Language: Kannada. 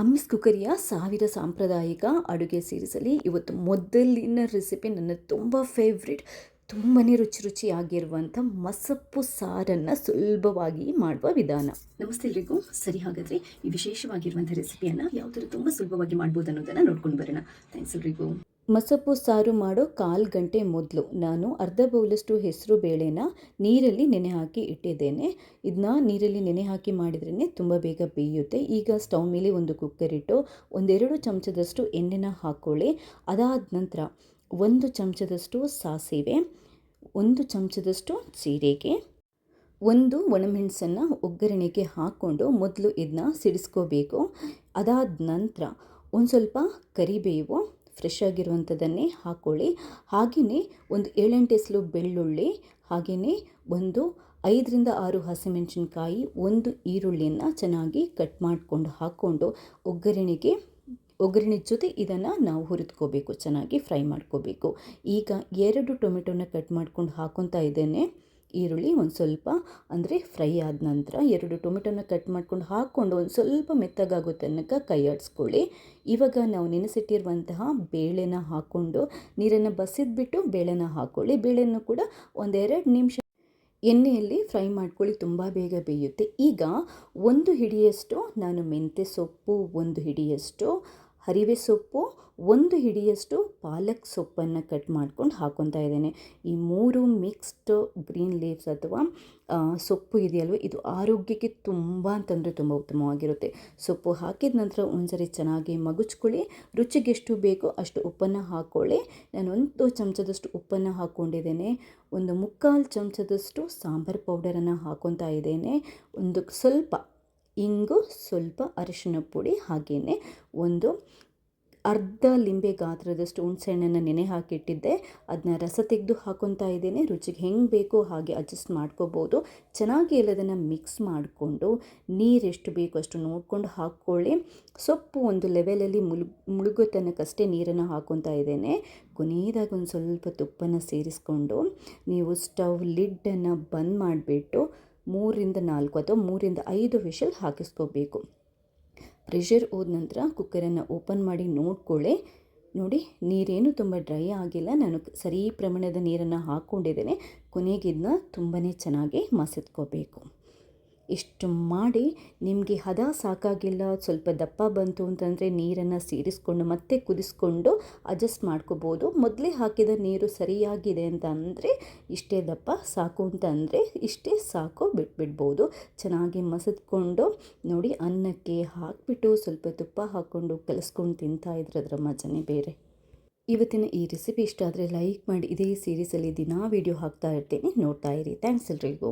ಅಮ್ಮಿಸ್ ಕುಕ್ಕರಿಯ ಸಾವಿರ ಸಾಂಪ್ರದಾಯಿಕ ಅಡುಗೆ ಸೀರೀಸಲ್ಲಿ ಇವತ್ತು ಮೊದಲಿನ ರೆಸಿಪಿ ನನ್ನ ತುಂಬ ಫೇವ್ರೆಟ್ ತುಂಬಾ ರುಚಿ ರುಚಿಯಾಗಿರುವಂಥ ಮಸಪ್ಪು ಸಾರನ್ನು ಸುಲಭವಾಗಿ ಮಾಡುವ ವಿಧಾನ. ನಮಸ್ತೆ ಎಲ್ರಿಗೂ. ಸರಿ ಹಾಗಾದರೆ ಈ ವಿಶೇಷವಾಗಿರುವಂಥ ರೆಸಿಪಿಯನ್ನು ಯಾವ ಥರ ತುಂಬ ಸುಲಭವಾಗಿ ಮಾಡ್ಬೋದು ಅನ್ನೋದನ್ನು ನೋಡ್ಕೊಂಡು ಬರೋಣ. ಥ್ಯಾಂಕ್ಸ್ ಎಲ್ರಿಗೂ. ಮಸಪ್ಪು ಸಾರು ಮಾಡೋ ಕಾಲು ಗಂಟೆ ಮೊದಲು. ನಾನು ಅರ್ಧ ಬೌಲಷ್ಟು ಹೆಸರು ಬೇಳೆನ ನೀರಲ್ಲಿ ನೆನೆ ಹಾಕಿ ಇಟ್ಟಿದ್ದೇನೆ. ಇದನ್ನ ನೀರಲ್ಲಿ ನೆನೆ ಹಾಕಿ ಮಾಡಿದ್ರೇ ತುಂಬ ಬೇಗ ಬೇಯುತ್ತೆ. ಈಗ ಸ್ಟವ್ ಮೇಲೆ ಒಂದು ಕುಕ್ಕರ್ ಇಟ್ಟು ಒಂದೆರಡು ಚಮಚದಷ್ಟು ಎಣ್ಣೆನ ಹಾಕ್ಕೊಳ್ಳಿ ಅದಾದ ನಂತರ ಒಂದು ಚಮಚದಷ್ಟು ಸಾಸಿವೆ, ಒಂದು ಚಮಚದಷ್ಟು ಜೀರಿಗೆ ಒಂದು ಒಣಮೆಣಸನ್ನು ಒಗ್ಗರಣೆಗೆ ಹಾಕ್ಕೊಂಡು ಮೊದಲು ಇದನ್ನ ಸಿಡಿಸ್ಕೋಬೇಕು. ಅದಾದ ನಂತರ ಒಂದು ಸ್ವಲ್ಪ ಕರಿಬೇವು ಫ್ರೆಶ್ ಆಗಿರುವಂಥದ್ದನ್ನೇ ಹಾಕ್ಕೊಳ್ಳಿ ಹಾಗೆಯೇ ಒಂದು ಏಳೆಂಟು ಎಸಲು ಬೆಳ್ಳುಳ್ಳಿ, ಹಾಗೆಯೇ ಒಂದು ಐದರಿಂದ ಆರು ಹಸಿಮೆಣಸಿನ್ಕಾಯಿ, ಒಂದು ಈರುಳ್ಳಿಯನ್ನು ಚೆನ್ನಾಗಿ ಕಟ್ ಮಾಡಿಕೊಂಡು ಹಾಕ್ಕೊಂಡು ಒಗ್ಗರಣೆಗೆ, ಒಗ್ಗರಣೆ ಜೊತೆ ಇದನ್ನು ನಾವು ಹುರಿದ್ಕೋಬೇಕು, ಚೆನ್ನಾಗಿ ಫ್ರೈ ಮಾಡ್ಕೋಬೇಕು. ಈಗ ಎರಡು ಟೊಮೆಟೊನ ಕಟ್ ಮಾಡ್ಕೊಂಡು ಹಾಕೊತಾ ಇದ್ದೇನೆ. ಈರುಳ್ಳಿ ಒಂದು ಸ್ವಲ್ಪ, ಅಂದರೆ ಫ್ರೈ ಆದ ನಂತರ ಎರಡು ಟೊಮೆಟೊನ ಕಟ್ ಮಾಡ್ಕೊಂಡು ಹಾಕ್ಕೊಂಡು ಒಂದು ಸ್ವಲ್ಪ ಮೆತ್ತಗಾಗೋ ತನಕ ಕೈ ಆಡಿಸ್ಕೊಳ್ಳಿ. ಇವಾಗ ನಾವು ನೆನೆಸಿಟ್ಟಿರುವಂತಹ ಬೇಳೆನ ಹಾಕ್ಕೊಂಡು ನೀರನ್ನು ಬಸಿದ್ಬಿಟ್ಟು ಬೇಳೆನ ಹಾಕ್ಕೊಳ್ಳಿ ಬೇಳೆನೂ ಕೂಡ ಒಂದೆರಡು ನಿಮಿಷ ಎಣ್ಣೆಯಲ್ಲಿ ಫ್ರೈ ಮಾಡ್ಕೊಳ್ಳಿ, ತುಂಬ ಬೇಗ ಬೇಯುತ್ತೆ. ಈಗ ಒಂದು ಹಿಡಿಯಷ್ಟು, ನಾನು ಮೆಂತ್ಯ ಸೊಪ್ಪು ಒಂದು ಹಿಡಿಯಷ್ಟು ಹರಿವೆ ಸೊಪ್ಪು, ಒಂದು ಹಿಡಿಯಷ್ಟು ಪಾಲಕ್ ಸೊಪ್ಪನ್ನು ಕಟ್ ಮಾಡ್ಕೊಂಡು ಹಾಕೊತಾ ಇದ್ದೇನೆ. ಈ ಮೂರು ಮಿಕ್ಸ್ಡ್ ಗ್ರೀನ್ ಲೀವ್ಸ್ ಅಥವಾ ಸೊಪ್ಪು ಇದೆಯಲ್ವ, ಇದು ಆರೋಗ್ಯಕ್ಕೆ ತುಂಬ ಅಂತಂದರೆ ತುಂಬ ಉತ್ತಮವಾಗಿರುತ್ತೆ. ಸೊಪ್ಪು ಹಾಕಿದ ನಂತರ ಒಂದ್ಸರಿ ಚೆನ್ನಾಗಿ ಮಗುಚ್ಕೊಳ್ಳಿ. ರುಚಿಗೆ ಎಷ್ಟು ಬೇಕೋ ಅಷ್ಟು ಉಪ್ಪನ್ನು ಹಾಕ್ಕೊಳ್ಳಿ ನಾನು ಒಂದು ಚಮಚದಷ್ಟು ಉಪ್ಪನ್ನು ಹಾಕ್ಕೊಂಡಿದ್ದೇನೆ. ಒಂದು ಮುಕ್ಕಾಲು ಚಮಚದಷ್ಟು ಸಾಂಬಾರು ಪೌಡರನ್ನು ಹಾಕೊತಾ ಇದ್ದೇನೆ. ಒಂದು ಸ್ವಲ್ಪ ಇಂಗು ಸ್ವಲ್ಪ ಅರಿಶಿನ ಪುಡಿ ಹಾಗೆಯೇ ಒಂದು ಅರ್ಧ ಲಿಂಬೆ ಗಾತ್ರದಷ್ಟು ಹುಣಸೆಹಣ್ಣನ್ನು ನೆನೆ ಹಾಕಿಟ್ಟಿದ್ದೆ. ಅದನ್ನ ರಸ ತೆಗೆದು ಹಾಕೊತಾ ಇದ್ದೇನೆ. ರುಚಿಗೆ ಹೆಂಗೆ ಬೇಕೋ ಹಾಗೆ ಅಡ್ಜಸ್ಟ್ ಮಾಡ್ಕೋಬೋದು. ಚೆನ್ನಾಗಿ ಎಲ್ಲದನ್ನು ಮಿಕ್ಸ್ ಮಾಡಿಕೊಂಡು ನೀರು ಎಷ್ಟು ಬೇಕೋ ಅಷ್ಟು ನೋಡಿಕೊಂಡು ಹಾಕ್ಕೊಳ್ಳಿ. ಸೊಪ್ಪು ಒಂದು ಲೆವೆಲಲ್ಲಿ ಮುಳು, ಮುಳುಗೋ ತನಕಷ್ಟೇ ನೀರನ್ನು ಹಾಕೊತಾ ಇದ್ದೇನೆ. ಕೊನೆಯದಾಗಿ ಒಂದು ಸ್ವಲ್ಪ ತುಪ್ಪನ ಸೇರಿಸ್ಕೊಂಡು ನೀವು ಸ್ಟವ್ ಲಿಡ್ಡನ್ನು ಬಂದ್ ಮಾಡಿಬಿಟ್ಟು ಮೂರಿಂದ ನಾಲ್ಕು ಅಥವಾ ಮೂರಿಂದ ಐದು ವಿಷಲ್ ಹಾಕಿಸ್ಕೋಬೇಕು. ಪ್ರೆಷರ್ ಹೋದ ನಂತರ ಕುಕ್ಕರನ್ನು ಓಪನ್ ಮಾಡಿ ನೋಡ್ಕೊಳ್ಳಿ. ನೋಡಿ, ನೀರೇನು ತುಂಬ ಡ್ರೈ ಆಗಿಲ್ಲ. ನಾನು ಸರಿ ಪ್ರಮಾಣದ ನೀರನ್ನು ಹಾಕ್ಕೊಂಡಿದ್ದೇನೆ. ಕೊನೆಗಿದ್ನ ತುಂಬನೇ ತುಂಬಾ ಚೆನ್ನಾಗಿ ಮಸತ್ಕೋಬೇಕು. ಇಷ್ಟು ಮಾಡಿ ನಿಮಗೆ ಹದ ಸಾಕಾಗಿಲ್ಲ, ಸ್ವಲ್ಪ ದಪ್ಪ ಬಂತು ಅಂತಂದರೆ ನೀರನ್ನು ಸೇರಿಸ್ಕೊಂಡು ಮತ್ತೆ ಕುದಿಸ್ಕೊಂಡು ಅಡ್ಜಸ್ಟ್ ಮಾಡ್ಕೋಬೋದು. ಮೊದಲೇ ಹಾಕಿದ ನೀರು ಸರಿಯಾಗಿದೆ ಅಂತ ಅಂದರೆ ಇಷ್ಟೇ ದಪ್ಪ ಸಾಕು ಅಂತ ಅಂದರೆ ಇಷ್ಟೇ ಸಾಕು ಬಿಟ್ಬಿಡ್ಬೋದು. ಚೆನ್ನಾಗಿ ಮಸದ್ಕೊಂಡು ನೋಡಿ ಅನ್ನಕ್ಕೆ ಹಾಕಿಬಿಟ್ಟು ಸ್ವಲ್ಪ ತುಪ್ಪ ಹಾಕ್ಕೊಂಡು ಕಲಿಸ್ಕೊಂಡು ತಿಂತಾ ಇದ್ರೆ ಅದರ ಮಜನೇ ಬೇರೆ. ಇವತ್ತಿನ ಈ ರೆಸಿಪಿ ಇಷ್ಟ ಆದರೆ ಲೈಕ್ ಮಾಡಿ, ಇದೇ ಸೀರೀಸಲ್ಲಿ ದಿನಾ ವೀಡಿಯೋ ಹಾಕ್ತಾ ಇರ್ತೀನಿ. ನೋಡ್ತಾ ಇರಿ. ಥ್ಯಾಂಕ್ಸ್ ಎಲ್ರಿಗೂ.